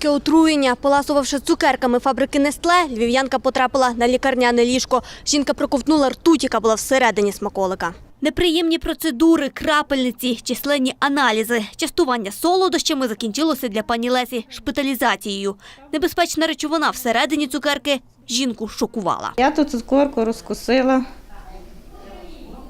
Солодке отруєння. Поласувавши цукерками фабрики Нестле, львів'янка потрапила на лікарняне ліжко. Жінка проковтнула ртуть, яка була всередині смаколика. Неприємні процедури, крапельниці, численні аналізи. Частування солодощами закінчилося для пані Лесі шпиталізацією. Небезпечна речовина всередині цукерки жінку шокувала. Я ту цукорку розкусила,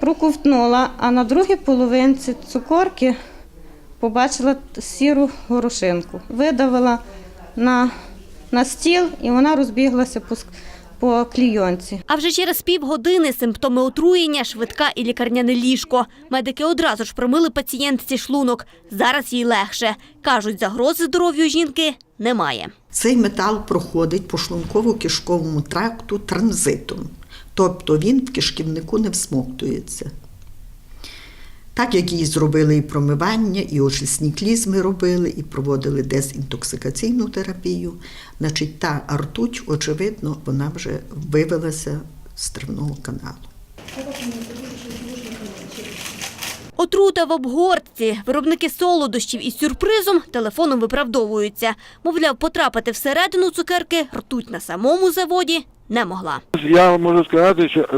проковтнула, а на другій половинці цукорки побачила сіру горошинку. Видавила на, на стіл і вона розбіглася по, по клійонці. А вже через півгодини симптоми отруєння, швидка і лікарняне ліжко. Медики одразу ж промили пацієнтці шлунок. Зараз їй легше. Кажуть, загрози здоров'ю жінки немає. Цей метал проходить по шлунково-кишковому тракту транзитом, тобто він в кишківнику не всмоктується. Так як її зробили і промивання, і очисні клізми робили, і проводили дезінтоксикаційну терапію, значить та ртуть, очевидно, вона вже вивелася з травного каналу. Отрута в обгортці. Виробники солодощів із сюрпризом телефоном виправдовуються. Мовляв, потрапити всередину цукерки ртуть на самому заводі не могла. Я можу сказати, що е,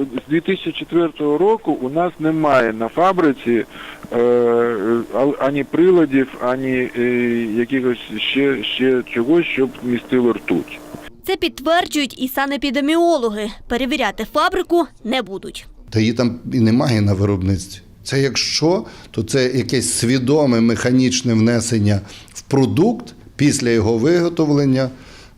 е, з 2004 року у нас немає на фабриці е, ані приладів, ані якихось ще, ще чогось, щоб містило ртуть. Це підтверджують і санепідеміологи. Перевіряти фабрику не будуть. Та її там і немає на виробництві. Це якщо, то це якесь свідоме механічне внесення в продукт після його виготовлення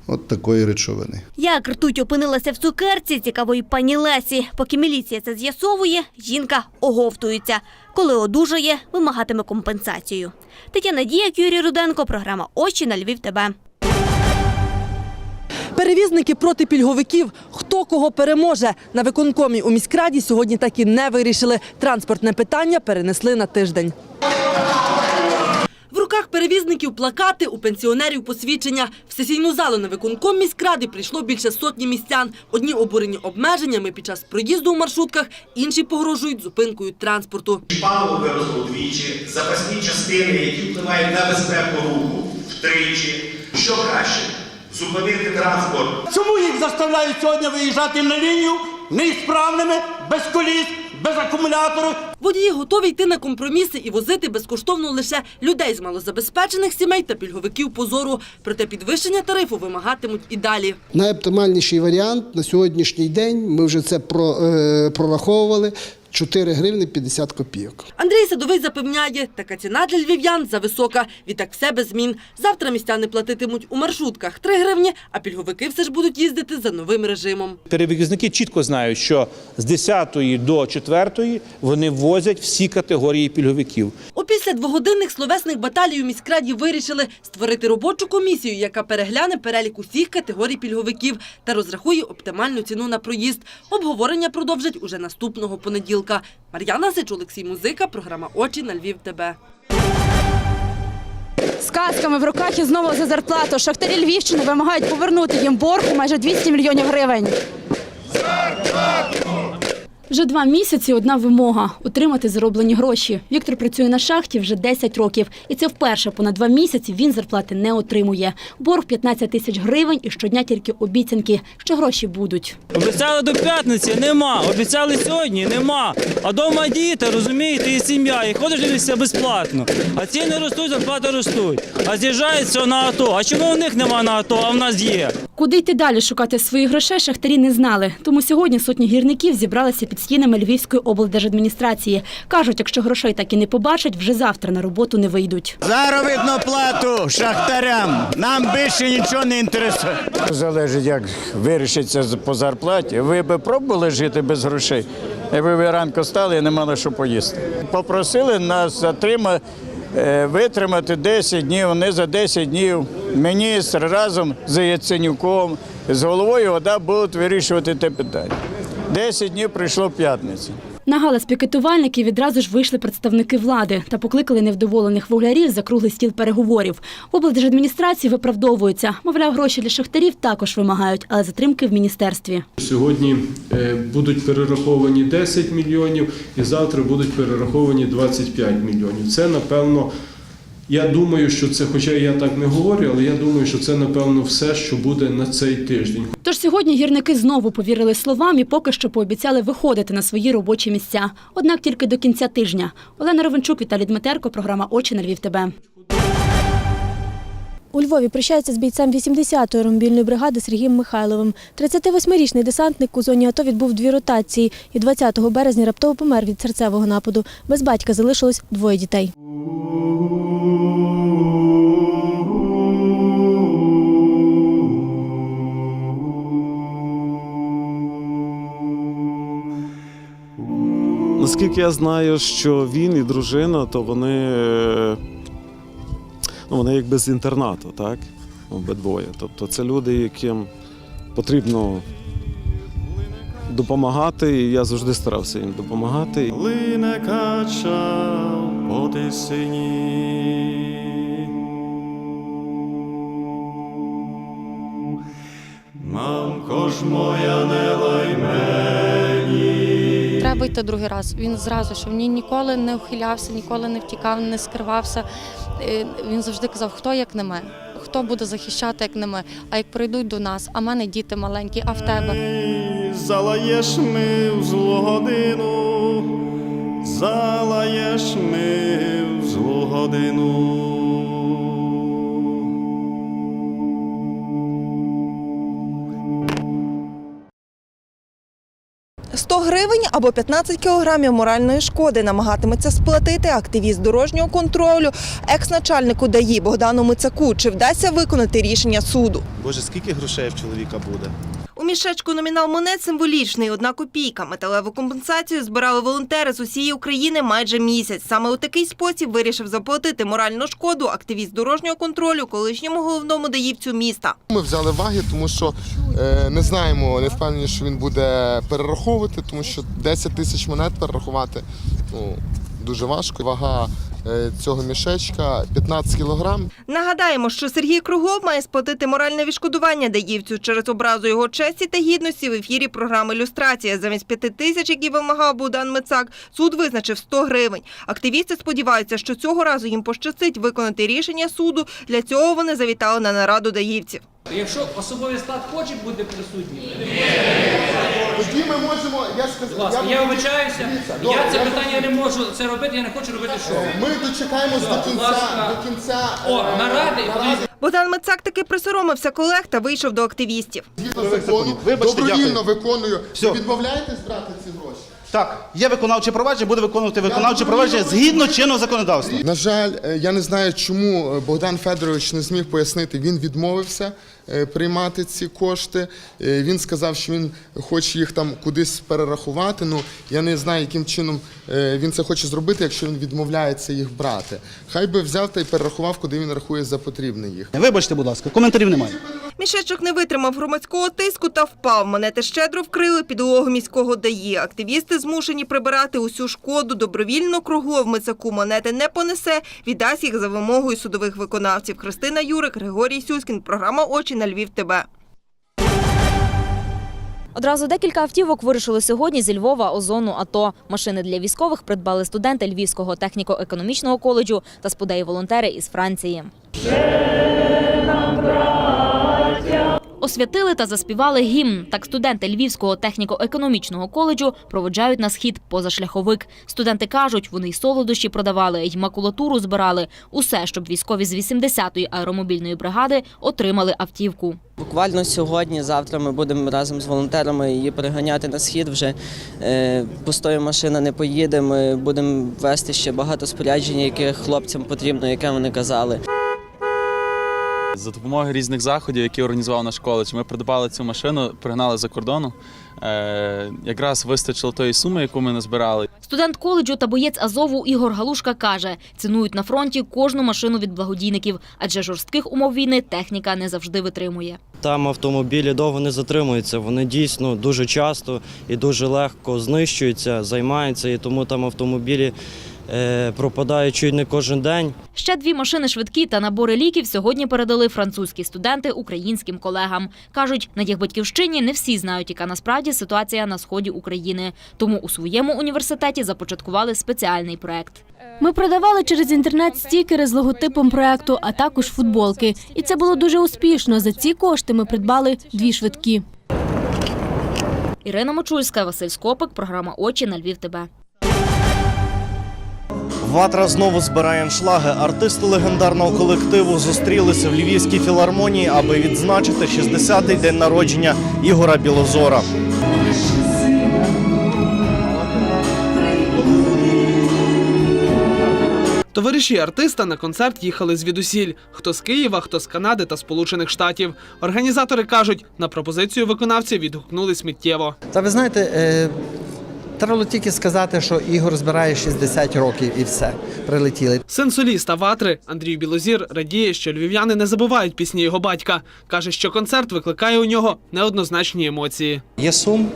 от такої речовини. Як ртуть опинилася в цукерці, цікаво і пані Лесі. Поки міліція це з'ясовує, жінка оговтується. Коли одужає, вимагатиме компенсацію. Тетяна Діяк, Юрій Руденко, програма «Очі на Львів ТБ». Перевізники проти пільговиків. Хто кого переможе на виконкомі у міськраді сьогодні так і не вирішили. Транспортне питання перенесли на тиждень. В руках перевізників плакати, у пенсіонерів посвідчення. В сесійну залу на виконком міськради прийшло більше сотні містян. Одні обурені обмеженнями під час проїзду у маршрутках, інші погрожують зупинкою транспорту. Паливо виросло запасні частини, які впливають на безпеку руху втричі. Що краще? Зупинити транспорт Чому їх заставляють сьогодні виїжджати на лінію неісправними, без коліс, без акумуляторів? Водії готові йти на компроміси і возити безкоштовно лише людей з малозабезпечених сімей та пільговиків позору. Проте підвищення тарифу вимагатимуть і далі. Найоптимальніший варіант на сьогоднішній день, ми вже це про, е, прораховували, 4 гривні 50 копійок. Андрій Садовий запевняє, така ціна для львів'ян зависока. Відтак все без змін. Завтра містяни платитимуть у маршрутках 3 гривні, а пільговики все ж будуть їздити за новим режимом. Перевізники чітко знають, що з 10 до 4 вони возять всі категорії пільговиків. Опісля двогодинних словесних баталій у міськраді вирішили створити робочу комісію, яка перегляне перелік усіх категорій пільговиків та розрахує оптимальну ціну на проїзд. Обговорення продовжать уже наступного понеділка. Мар'яна Сич, Олексій Музика, програма Очі на Львів. ТБ. З касками в руках і знову за зарплату. Шахтарі Львівщини вимагають повернути їм борг у майже 200 мільйонів гривень. Вже два місяці одна вимога отримати зароблені гроші. Віктор працює на шахті вже 10 років, і це вперше понад два місяці він зарплати не отримує. Борг 15 тисяч гривень і щодня тільки обіцянки, що гроші будуть. Обіцяли до п'ятниці, нема. Обіцяли сьогодні, нема. А дома діти, розумієте, і сім'я, і ходиш дивишся безплатно. А ціни ростуть, зарплати ростуть. А з'їжджають все на АТО. А чому в них нема на АТО, а в нас є? Куди йти далі шукати своїх грошей, шахтарі не знали. Тому сьогодні сотні гірників зібралися під стінами Львівської облдержадміністрації. Кажуть, якщо грошей так і не побачать, вже завтра на роботу не вийдуть. Заробітну плату шахтарям. Нам більше нічого не інтересує. Залежить, як вирішиться по зарплаті. Ви би пробували жити без грошей? Якби ви ранку стали і не мали що поїсти. Попросили нас затримати. Витримати 10 днів, вони за 10 днів міністр разом з Яценюком, з головою ОДА будуть вирішувати те питання. 10 днів прийшло п'ятниця. На галас пікетувальників відразу ж вийшли представники влади та покликали невдоволених вуглярів за круглий стіл переговорів. В облдержадміністрації виправдовуються. Мовляв, гроші для шахтарів також вимагають, але затримки в міністерстві. Сьогодні е, будуть перераховані 10 мільйонів і завтра будуть перераховані 25 мільйонів. Це, напевно, Я думаю, що це, хоча я так не говорю, але я думаю, що це напевно все, що буде на цей тиждень. Тож сьогодні гірники знову повірили словам і поки що пообіцяли виходити на свої робочі місця. Однак тільки до кінця тижня. Олена Ровенчук, Віталій Дмитерко, програма Очі на Львів. ТБ. У Львові прощаються з бійцем 80-ї аеромобільної бригади Сергієм Михайловим. 38-річний десантник у зоні АТО відбув дві ротації і 20 березня раптово помер від серцевого нападу. Без батька залишилось двоє дітей. Наскільки я знаю, що він і дружина, то вони, е, ну, вони якби з інтернату, так? Обидвоє. Тобто це люди, яким потрібно допомагати, і я завжди старався їм допомагати. Лине кача по тисині. Мамко ж моя не лай Треба другий раз. Він зразу, що він ніколи не ухилявся, ніколи не втікав, не скривався. Е, Він завжди казав, хто як не ми, хто буде захищати, як не ми. А як прийдуть до нас, а в мене діти маленькі, а в тебе. Залаєш ми в злу годину, залаєш ми в злу годину. 100 гривень або 15 кілограмів моральної шкоди намагатиметься сплатити активіст дорожнього контролю екс-начальнику ДАІ Богдану Мицаку. Чи вдасться виконати рішення суду? Боже, скільки грошей в чоловіка буде? У мішечку номінал монет символічний – одна копійка. Металеву компенсацію збирали волонтери з усієї України майже місяць. Саме у такий спосіб вирішив заплатити моральну шкоду активіст дорожнього контролю колишньому головному даївцю міста. Ми взяли ваги, тому що е, не знаємо, не впевнені, що він буде перераховувати, тому що 10 тисяч монет перерахувати ну, дуже важко. Вага цього мішечка 15 кілограм. Нагадаємо, що Сергій Круглов має сплатити моральне відшкодування даївцю через образу його честі та гідності в ефірі програми «Люстрація». Замість п'яти тисяч, які вимагав Богдан Мицак, суд визначив 100 гривень. Активісти сподіваються, що цього разу їм пощастить виконати рішення суду. Для цього вони завітали на нараду даївців. Якщо особовий склад хоче бути присутнім, Тоді ми можемо, я будь ласка, я вибачаюся, я це питання не можу це робити, я не хочу робити шоу. Ми дочекаємось до Будь кінця, ласка. до кінця О, е, наради, і подивіться. Богдан Мицак таки присоромився колег та вийшов до активістів. згідно закону, Вибачте, добровільно виконую. Все. Відмовляєтесь брати ці гроші? Так, є виконавче провадження, буде виконувати виконавче провадження згідно чинного законодавства. На жаль, е, я не знаю, чому е, Богдан Федорович не зміг пояснити. Він відмовився приймати ці кошти. Е, Він сказав, що він хоче їх там кудись перерахувати. Ну я не знаю, яким чином е, він це хоче зробити, якщо він відмовляється їх брати. Хай би взяв та й перерахував, куди він рахує за потрібне їх. Вибачте, будь ласка, коментарів немає. Мішечок не витримав громадського тиску та впав. Монети щедро вкрили підлогу міського ДАІ. Активісти змушені прибирати усю шкоду. Добровільно круглов Мицаку монети не понесе. Віддасть їх за вимогою судових виконавців. Христина Юрик, Григорій Сюськін. Програма «Очі на Львів. ТБ». Одразу декілька автівок вирушили сьогодні зі Львова у зону АТО. Машини для військових придбали студенти Львівського техніко-економічного коледжу та сподеї волонтери із Франції. Освятили та заспівали гімн. Так студенти Львівського техніко-економічного коледжу проводжають на схід позашляховик. Студенти кажуть, вони й солодощі продавали, й макулатуру збирали. Усе, щоб військові з 80-ї аеромобільної бригади отримали автівку. Буквально сьогодні, завтра ми будемо разом з волонтерами її переганяти на схід. Вже е, пустою машина не поїде. Ми будемо вести ще багато спорядження, яке хлопцям потрібно, яке вони казали. За допомогою різних заходів, які організував наш коледж, ми придбали цю машину, пригнали за кордону. Е, якраз вистачило тої суми, яку ми назбирали. Студент коледжу та боєць Азову Ігор Галушка каже, цінують на фронті кожну машину від благодійників, адже жорстких умов війни техніка не завжди витримує. Там автомобілі довго не затримуються. Вони дійсно дуже часто і дуже легко знищуються, займаються, і тому там автомобілі пропадають чуть не кожен день. Ще дві машини швидкі та набори ліків сьогодні передали французькі студенти українським колегам. Кажуть, на їх батьківщині не всі знають, яка насправді ситуація на сході України. Тому у своєму університеті започаткували спеціальний проект. Ми продавали через інтернет стікери з логотипом проекту, а також футболки. І це було дуже успішно. За ці кошти ми придбали дві швидкі. Ірина Мочульська, Василь Скопик, програма Очі на Львів. ТБ. Ватра знову збирає аншлаги. Артисти легендарного колективу зустрілися в Львівській філармонії, аби відзначити 60-й день народження Ігора Білозора. Товариші артиста на концерт їхали звідусіль: хто з Києва, хто з Канади та Сполучених Штатів. Організатори кажуть, на пропозицію виконавця відгукнулись миттєво. Та ви знаєте, е, треба тільки сказати, що Ігор збирає 60 років і все. Прилетіли. Син соліста Ватри Андрій Білозір радіє, що львів'яни не забувають пісні його батька. каже, що концерт викликає у нього неоднозначні емоції. Є сум,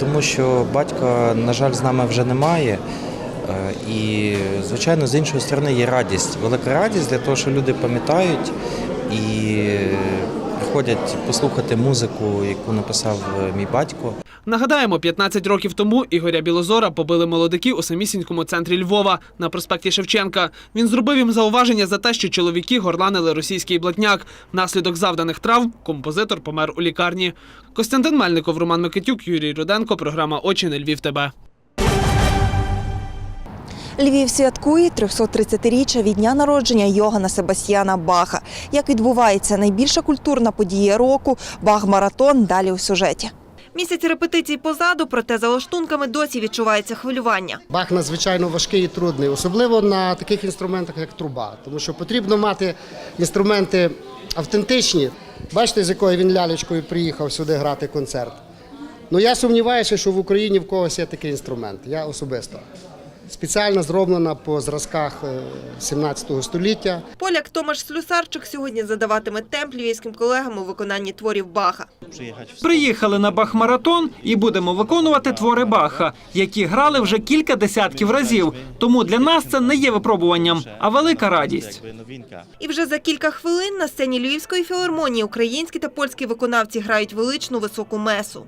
тому що батька, на жаль, з нами вже немає. Е, І, звичайно, з іншої сторони є радість. Велика радість для того, що люди пам'ятають і приходять послухати музику, яку написав е, мій батько. Нагадаємо, 15 років тому Ігоря Білозора побили молодики у самісінькому центрі Львова на проспекті Шевченка. Він зробив їм зауваження за те, що чоловіки горланили російський блатняк. Внаслідок завданих травм композитор помер у лікарні. Костянтин Мельников, Роман Микитюк, Юрій Руденко. Програма Очі на Львів. ТБ. Львів святкує 330-річчя від дня народження Йогана Себастьяна Баха. Як відбувається найбільша культурна подія року Бах-маратон далі у сюжеті. Місяць репетицій позаду, проте за лаштунками досі відчувається хвилювання. Бах надзвичайно важкий і трудний, особливо на таких інструментах, як труба, тому що потрібно мати інструменти автентичні. Бачите, з якою він лялечкою приїхав сюди грати концерт. Ну я сумніваюся, що в Україні в когось є такий інструмент. Я особисто. Спеціально зроблена по зразках е, 17 століття. Поляк Томаш Слюсарчик сьогодні задаватиме темп львівським колегам у виконанні творів Баха. Приїхали на Бах-маратон і будемо виконувати твори Баха, які грали вже кілька десятків разів. Тому для нас це не є випробуванням, а велика радість. І вже за кілька хвилин на сцені Львівської філармонії українські та польські виконавці грають величну високу месу.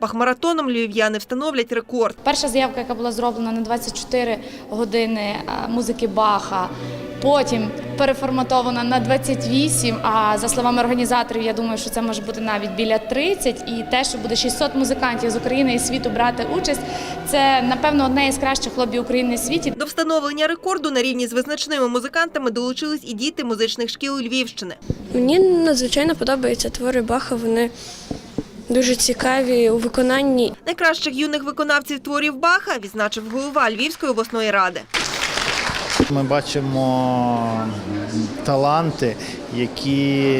Бахмаратоном львів'яни встановлять рекорд. Перша заявка, яка була зроблена на 24 години е, музики Баха, потім переформатована на 28, а за словами організаторів, я думаю, що це може бути навіть біля 30. І те, що буде 600 музикантів з України і світу брати участь, це, напевно, одне із кращих хобі України в світі. До встановлення рекорду на рівні з визначними музикантами долучились і діти музичних шкіл Львівщини. Мені надзвичайно подобаються твори Баха. Вони дуже цікаві у виконанні. Найкращих юних виконавців творів Баха відзначив голова Львівської обласної ради. Ми бачимо таланти, які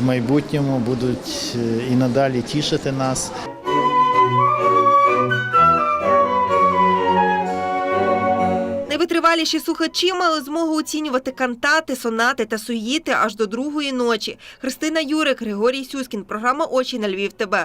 в майбутньому будуть е, і надалі тішити нас. Найвитриваліші слухачі мали змогу оцінювати кантати, сонати та суїти аж до другої ночі. Христина Юрик, Григорій Сюскін. Програма Очі на Львів. ТБ.